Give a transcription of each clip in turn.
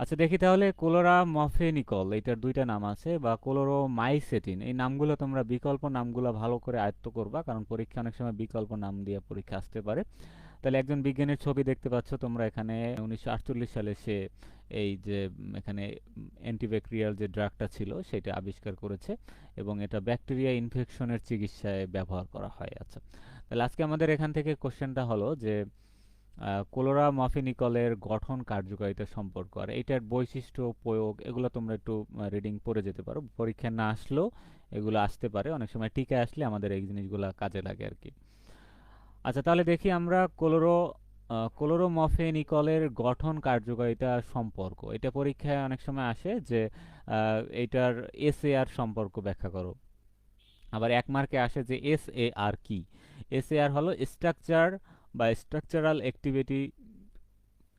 আচ্ছা দেখি তাহলে কোলোরা মফেনিকল এটার দুইটা নাম আছে, বা কোলোরো মাইসেটিন এই নামগুলো তোমরা বিকল্প নামগুলো ভালো করে আয়ত্ত করবা, কারণ পরীক্ষা অনেক সময় বিকল্প নাম দিয়ে পরীক্ষা আসতে পারে। তাহলে একজন বিজ্ঞানীর ছবি দেখতে পাচ্ছ তোমরা এখানে, উনিশশো আটচল্লিশ সালে সে এই যে, এখানে অ্যান্টিব্যাকটেরিয়াল যে ড্রাগটা ছিল, সেটা আবিষ্কার করেছে, এবং এটা ব্যাকটেরিয়া ইনফেকশনের চিকিৎসায় ব্যবহার করা হয়। আচ্ছা তাহলে আজকে আমাদের এখান থেকে কোশ্চেনটা হলো যে কোলোরা মফিনিকলের গঠন কার্যকারিতা সম্পর্ক। আর এটার বৈশিষ্ট্য, প্রয়োগ, এগুলো তোমরা একটু রিডিং পড়ে যেতে পারো। পরীক্ষা না আসলেও এগুলো আসতে পারে। অনেক সময় টিকা আসলে আমাদের এই জিনিসগুলো কাজে লাগে আর কি আচ্ছা তাহলে দেখি আমরা কোলোরো কোলোরোমফেনিকলের গঠন কার্যকারিতা সম্পর্ক। এটা পরীক্ষায় অনেক সময় আসে যে এটার এস এ আর সম্পর্ক ব্যাখ্যা করো। আবার এক মার্কে আসে যে এস এ আর কি। এস এ আর হলো স্ট্রাকচার বা স্ট্রাকচারাল অ্যাক্টিভিটি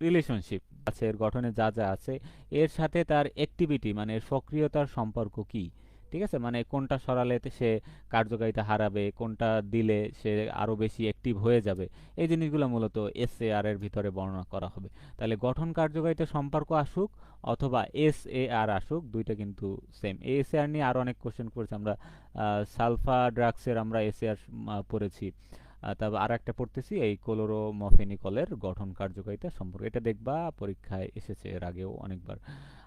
রিলেশনশিপ আছে এর গঠনে যা যা আছে, এর সাথে তার অ্যাক্টিভিটি মানে সক্রিয়তার সম্পর্ক কি? ঠিক আছে? মানে কোনটা সরালে সে কার্যকারিতা হারাবে, কোনটা দিলে সে আরও বেশি অ্যাক্টিভ হয়ে যাবে? এই জিনিসগুলো মূলত এস এর ভিতরে বর্ণনা করা হবে। তাহলে গঠন কার্যকারিতা সম্পর্ক আসুক অথবা এস এ আর আসুক, দুইটা কিন্তু সেম এস আর নিয়ে আরও অনেক কোশ্চেন করেছি আমরা। সালফা ড্রাগসের আমরা এস আর পড়েছি। তারপর আর একটা পড়তেছি, এই কোলোরোমফেনিকলের গঠন কার্যকারিতা সম্পর্কে। এটা দেখবা পরীক্ষায় এসেছে এর আগেও অনেকবার।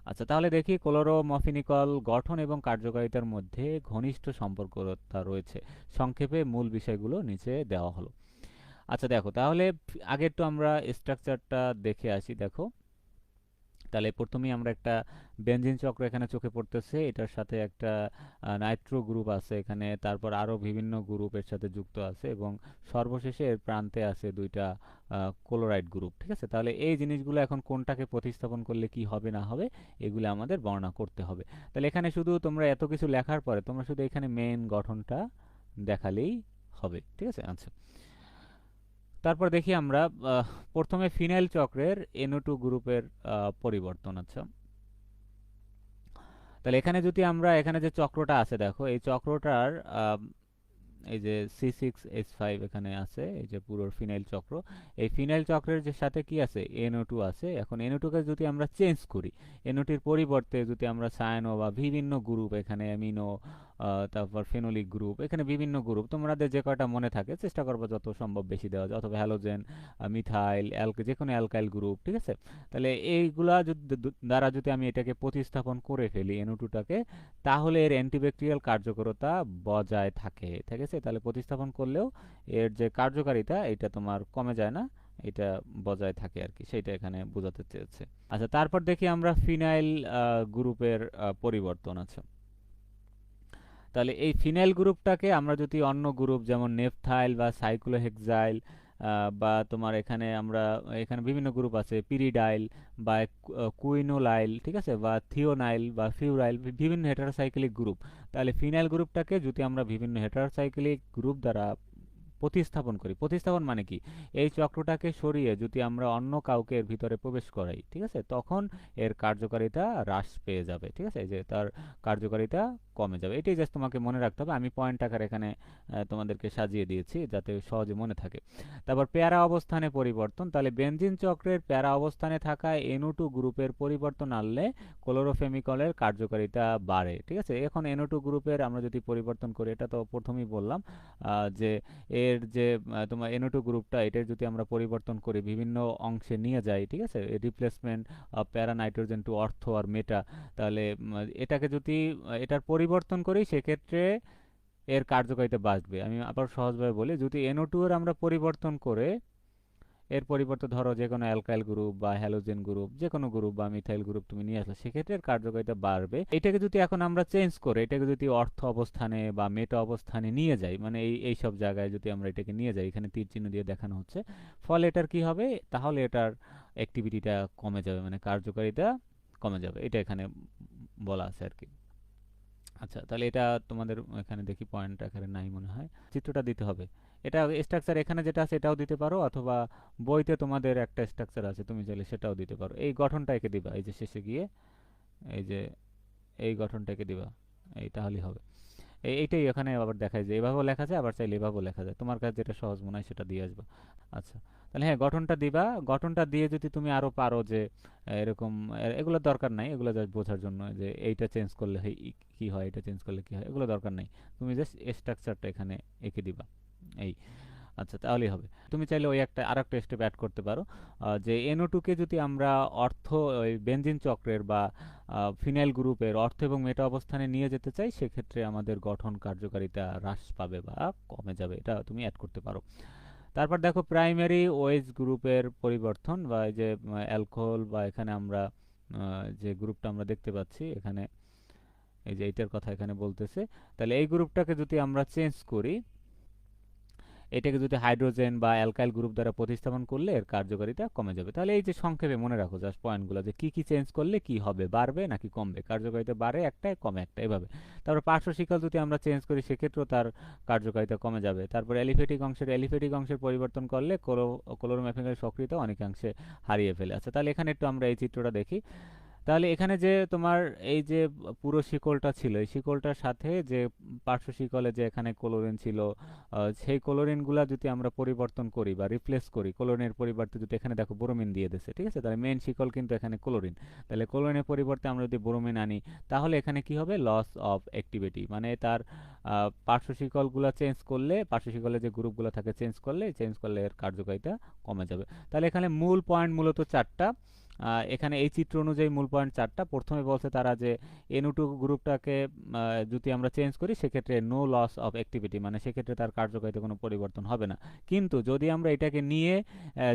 আচ্ছা তাহলে দেখি ক্লোরোমফিনিকল গঠন এবং কার্যকারিতার মধ্যে ঘনিষ্ঠ সম্পর্কতা রয়েছে। সংক্ষেপে মূল বিষয়গুলো নিচে দেওয়া হলো। আচ্ছা দেখো, তাহলে আগে তো আমরা স্ট্রাকচারটা দেখে আসি, দেখো। তাহলে প্রথমেই আমরা একটা বেঞ্জিন চক্র এখানে চোখে পড়তেছে। এটার সাথে একটা নাইট্রো গ্রুপ আছে এখানে। তারপর আরও বিভিন্ন গ্রুপ এর সাথে যুক্ত আছে এবং সর্বশেষে এর প্রান্তে আছে দুইটা ক্লোরাইড গ্রুপ, ঠিক আছে? তাহলে এই জিনিসগুলো এখন কোনটাকে প্রতিস্থাপন করলে কি হবে না হবে এগুলো আমাদের বর্ণনা করতে হবে। তাহলে এখানে শুধু তোমরা এত কিছু লেখার পরে তোমরা শুধু এখানে মেন গঠনটা দেখালেই হবে, ঠিক আছে? আচ্ছা। তারপর দেখি আমরা প্রথমে ফিনাইল চক্রের এনও টু গ্রুপের পরিবর্তন। আচ্ছা। তাহলে এখানে যদি আমরা, এখানে যে চক্রটা আছে দেখো, এই চক্রটার এই যে সি সিক্স এইচ ফাইভ এখানে আছে, এই যে পুরো ফিনাইল চক্র, এই ফিনাইল চক্রের যে সাথে কি আছে? এনও টু আছে। এখন এনও টুকে যদি আমরা চেঞ্জ করি এনওটির পরিবর্তে যদি আমরা সায়ানো বা বিভিন্ন গ্রুপ এখানে অ্যামিনো তারপর ফেনোলিক গ্রুপ এখানে বিভিন্ন গ্রুপ তোমাদের যে কয়টা মনে থাকে, চেষ্টা করব যত সম্ভব বেশি দেওয়া যায়, অথবা হ্যালোজেন মিথাইল অ্যালক যে কোনো অ্যালকাইল গ্রুপ ঠিক আছে? তাহলে এইগুলা যদি দ্বারা যদি আমি এটাকে প্রতিস্থাপন করে ফেলি এনুটুটাকে তাহলে এর অ্যান্টিব্যাকটেরিয়াল কার্যকরতা বজায় থাকে, ঠিক আছে? তাহলে প্রতিস্থাপন করলেও এর যে কার্যকারিতা, এটা তোমার কমে যায় না, এটা বজায় থাকে আর কি সেটা এখানে বোঝাতে চেয়েছে। আচ্ছা তারপর দেখি আমরা ফিনাইল গ্রুপের পরিবর্তন আছে। তাহলে এই ফিনাইল গ্রুপটাকে আমরা যদি অন্য গ্রুপ যেমন নেফথাইল বা সাইক্লোহেক্সাইল বা তোমার এখানে আমরা, এখানে বিভিন্ন গ্রুপ আছে, পিরিডাইল বা কুইনোলাইল, ঠিক আছে, বা থিওনাইল বা ফিউরাইল বিভিন্ন হেটারোসাইক্লিক গ্রুপ তাহলে ফিনাইল গ্রুপটাকে যদি আমরা বিভিন্ন হেটারোসাইক্লিক গ্রুপ দ্বারা প্রতিস্থাপন করি। প্রতিস্থাপন মানে কি? এই চক্রটাকে সরিয়ে যদি আমরা অন্য কাউকে এর ভিতরে প্রবেশ করাই, ঠিক আছে? তখন এর কার্যকারিতা হ্রাস পেয়ে যাবে, ঠিক আছে? যে তার কার্যকারিতা কমে যাবে। এটাই জাস্ট তোমাকে মনে রাখতে হবে। আমি পয়েন্ট আকার এখানে তোমাদেরকে সাজিয়ে দিয়েছি যাতে সহজে মনে থাকে। তারপর প্যারা অবস্থানে পরিবর্তন। তাহলে বেঞ্জিন চক্রের প্যারা অবস্থানে থাকা এনও টু গ্রুপের পরিবর্তন আনলে ক্লোরোফেমিকলের কার্যকারিতা বাড়ে, ঠিক আছে? এখন এনও টু গ্রুপের আমরা যদি পরিবর্তন করি, এটা তো প্রথমেই বললাম যে এর যে তোমার এনো টু গ্রুপটা এটার যদি আমরা পরিবর্তন করি, বিভিন্ন অংশে নিয়ে যাই, ঠিক আছে? রিপ্লেসমেন্ট প্যারা নাইট্রোজেন টু অর্থ আর মেটা তাহলে এটাকে যদি এটার পরিবর্তন করি, সেক্ষেত্রে এর কার্যকারিতা বাড়বে আমি আবার সহজভাবে বলি, যদি এনো টু এর আমরা পরিবর্তন করে এর পরিবর্তে ধরো যে কোনো অ্যালকাইল গ্রুপ বা হ্যালোজেন গ্রুপ, যে কোনো গ্রুপ বা মিথাইল গ্রুপ তুমি নিয়ে আসলে সেক্ষেত্রে কার্যকারিতা বাড়বে। এটাকে যদি এখন আমরা চেঞ্জ করে, এটাকে যদি অর্থ অবস্থানে বা মেটা অবস্থানে নিয়ে যাই মানে এই এই সব জায়গায় যদি আমরা এটাকে নিয়ে যাই, এখানে তীর চিহ্ন দিয়ে দেখানো হচ্ছে, ফলে এটার কি হবে? তাহলে এটার অ্যাক্টিভিটিটা কমে যাবে মানে কার্যকারিতা কমে যাবে। এটা এখানে বলা আছে আর কি আচ্ছা তাহলে এটা তোমাদের এখানে দেখি পয়েন্ট আকারে নাই মনে হয়। চিত্রটা দিতে হবে। এটা স্ট্রাকচার এখানে যেটা আছে এটাও দিতে পারো, অথবা বইতে তোমাদের একটা স্ট্রাকচার আছে, তুমি চাইলে সেটাও দিতে পারো। এই গঠনটা একে দিবা, এই যে শেষে গিয়ে, এই যে এই গঠনটাকে দিবা, এই তাহলেই হবে। এই এইটাই এখানে আবার দেখায় যে এভাবেও লেখা যায়, আবার চাইলে এভাবেও লেখা যায়। তোমার কাছে যেটা সহজ মনে হয় সেটা দিয়ে আসবা। আচ্ছা তাহলে হ্যাঁ গঠনটা দিবা। গঠনটা দিয়ে যদি তুমি আরও পারো যে এরকম এগুলো দরকার নাই, এগুলো জাস্ট বোঝার জন্য যে এইটা চেঞ্জ করলে কি হয়, এটা চেঞ্জ করলে কি হয়, এগুলো দরকার নাই। তুমি জাস্ট স্ট্রাকচারটা এখানে এঁকে দিবা। এই আচ্ছা তাহলেই হবে। তুমি চাইলে ওই একটা আর একটা স্টেপ অ্যাড করতে পারো যে এনও টুকে যদি আমরা অর্থ, ওই বেনজিন চক্রের বা ফিনাইল গ্রুপের অর্থ এবং মেটা অবস্থানে নিয়ে যেতে চাই, সেক্ষেত্রে আমাদের গঠন কার্যকারিতা হ্রাস পাবে বা কমে যাবে, এটা তুমি অ্যাড করতে পারো। তারপর দেখো প্রাইমারি ওয়েজ গ্রুপের পরিবর্তন বা এই যে অ্যালকোহল বা এখানে আমরা যে গ্রুপটা আমরা দেখতে পাচ্ছি, এখানে, এই যে এইটার কথা এখানে বলতেছে, তাহলে এই গ্রুপটাকে যদি আমরা চেঞ্জ করি এটাকে যদি হাইড্রোজেন বা অ্যালকাইল গ্রুপ দ্বারা প্রতিস্থাপন করলে এর কার্যকারিতা কমে যাবে। তাহলে এই যে সংক্ষেপে মনে রাখো জাস্ট পয়েন্টগুলো যে কি কি চেঞ্জ করলে কি হবে, বাড়বে নাকি কমবে? কার্যকারিতা বাড়ে একটা, কমে একটা, এভাবে। তারপর পার্শ্ব শিকল যদি আমরা চেঞ্জ করি, সেক্ষেত্রেও তার কার্যকারিতা কমে যাবে। তারপর এলিফেটিক অংশের এলিফেটিক অংশের পরিবর্তন করলে ক্লোরো ক্লোরোম্যাফিনের সক্রিয়তা অনেকাংশে হারিয়ে ফেলে। আচ্ছা তাহলে এখানে একটু আমরা এই চিত্রটা দেখি। তাহলে এখানে যে তোমার এই যে পুরো শিকলটা ছিল, এই শিকলটার সাথে যে পার্শ্ব শিকলে যে এখানে ক্লোরিন ছিল সেই ক্লোরিনগুলা যদি আমরা পরিবর্তন করি বা রিপ্লেস করি ক্লোরিনের পরিবর্তে যদি এখানে দেখো ব্রোমিন দিয়ে দিচ্ছে ঠিক আছে? তাহলে মেন শিকল কিন্তু এখানে ক্লোরিন তাহলে ক্লোরিনের পরিবর্তে আমরা যদি ব্রোমিন আনি, তাহলে এখানে কি হবে? লস অফ অ্যাক্টিভিটি মানে তার পার্শ্ব শিকলগুলো চেঞ্জ করলে পার্শ্ব শিকলে যে গ্রুপগুলো থাকে চেঞ্জ করলে চেঞ্জ করলে এর কার্যকারিতা কমে যাবে। তাহলে এখানে মূল পয়েন্ট মূলত চারটা। এখানে এই চিত্র অনুযায়ী মূল পয়েন্ট চারটা। প্রথমে বলছে তারা যে এনও টু গ্রুপটাকে যদি আমরা চেঞ্জ করি, সেক্ষেত্রে নো লস অফ অ্যাক্টিভিটি মানে সেক্ষেত্রে তার কার্যকারিতা কোনো পরিবর্তন হবে না। কিন্তু যদি আমরা এটাকে নিয়ে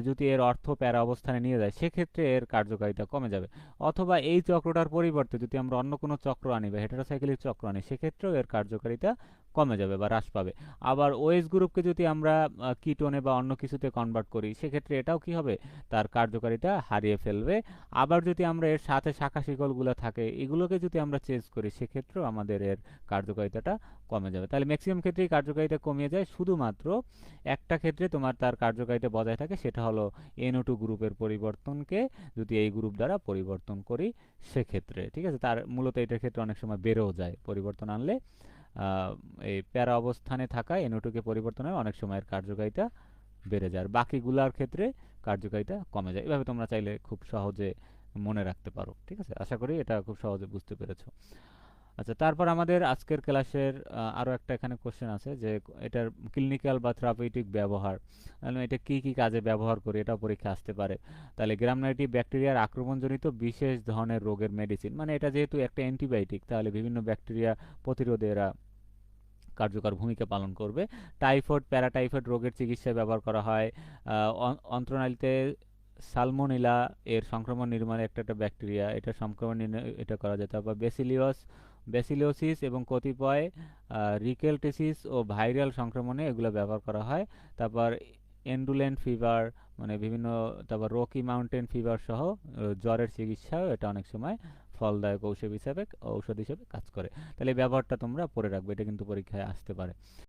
যদি এর অর্থ প্যারা অবস্থানে নিয়ে যাই সেক্ষেত্রে এর কার্যকারিতা কমে যাবে। অথবা এই চক্রটার পরিবর্তে যদি আমরা অন্য কোনো চক্র আনি বা হেটারোসাইকেলিক চক্র আনি, সেক্ষেত্রেও এর কার্যকারিতা কমে যাবে বা হ্রাস পাবে। আবার ওএস গ্রুপকে যদি আমরা কিটোনে বা অন্য কিছুতে কনভার্ট করি, সেক্ষেত্রে এটাও কি হবে? তার কার্যকারিতা হারিয়ে ফেলবে আবার যদি আমরা এর সাথে শাখা শিকলগুলো থাকে, এগুলোকে যদি আমরা চেঞ্জ করি, সেক্ষেত্রেও আমাদের এর কার্যকারিতাটা কমে যাবে। তাহলে ম্যাক্সিমাম ক্ষেত্রেই কার্যকারিতা কমিয়ে যায়। শুধুমাত্র একটা ক্ষেত্রে তোমার তার কার্যকারিতা বজায় থাকে, সেটা হলো এনও টু গ্রুপের পরিবর্তনকে যদি এই গ্রুপ দ্বারা পরিবর্তন করি, সেক্ষেত্রে, ঠিক আছে? তার মূলত এটার ক্ষেত্রে অনেক সময় বেড়েও যায় পরিবর্তন আনলে। এই প্যারা অবস্থানে থাকা পরিবর্তন হয় অনেক সময়ের কার্যকারিতা বেড়ে যায়। বাকিগুলার ক্ষেত্রে কার্যকারিতা কমে যায়। এভাবে তোমরা চাইলে খুব সহজে মনে রাখতে পারো, ঠিক আছে? আশা করি এটা খুব সহজে বুঝতে পেরেছ। আচ্ছা তারপর আমাদের আজকের ক্লাসের আরও একটা এখানে কোশ্চেন আছে যে, এটার ক্লিনিক্যাল বা থেরাপিউটিক ব্যবহার এটা কি কি কাজে ব্যবহার করি এটাও পরীক্ষা আসতে পারে। তাহলে গ্রাম নেগেটিভ ব্যাকটেরিয়ার আক্রমণজনিত বিশেষ ধরনের রোগের মেডিসিন মানে এটা যেহেতু একটা অ্যান্টিবায়োটিক তাহলে বিভিন্ন ব্যাকটেরিয়া প্রতিরোধে এরা কার্যকর ভূমিকা পালন করবে। টাইফয়েড প্যারাটাইফয়েড রোগের চিকিৎসায় ব্যবহার করা হয়। আহ, অন- অন্ত্রনালীতে সালমোনেলা এর সংক্রমণ নির্মাণে একটা একটা ব্যাকটেরিয়া এটা সংক্রমণ এটা করা যায় তারপর বেসিলিয়াস ব্যাসিলিওসিস এবং কতিপয় রিকেলটেসিস ও ভাইরাল সংক্রমণে এগুলো ব্যবহার করা হয়। তারপর এন্ডুলেন্ট ফিভার মানে বিভিন্ন তারপর রকি মাউন্টেন ফিভার সহ জ্বরের চিকিৎসাও এটা অনেক সময় ফলদায়ক ঔষধ হিসাবে, ঔষধ হিসেবে কাজ করে। তাহলে ব্যবহারটা তোমরা পড়ে রাখবে, এটা কিন্তু পরীক্ষায় আসতে পারে।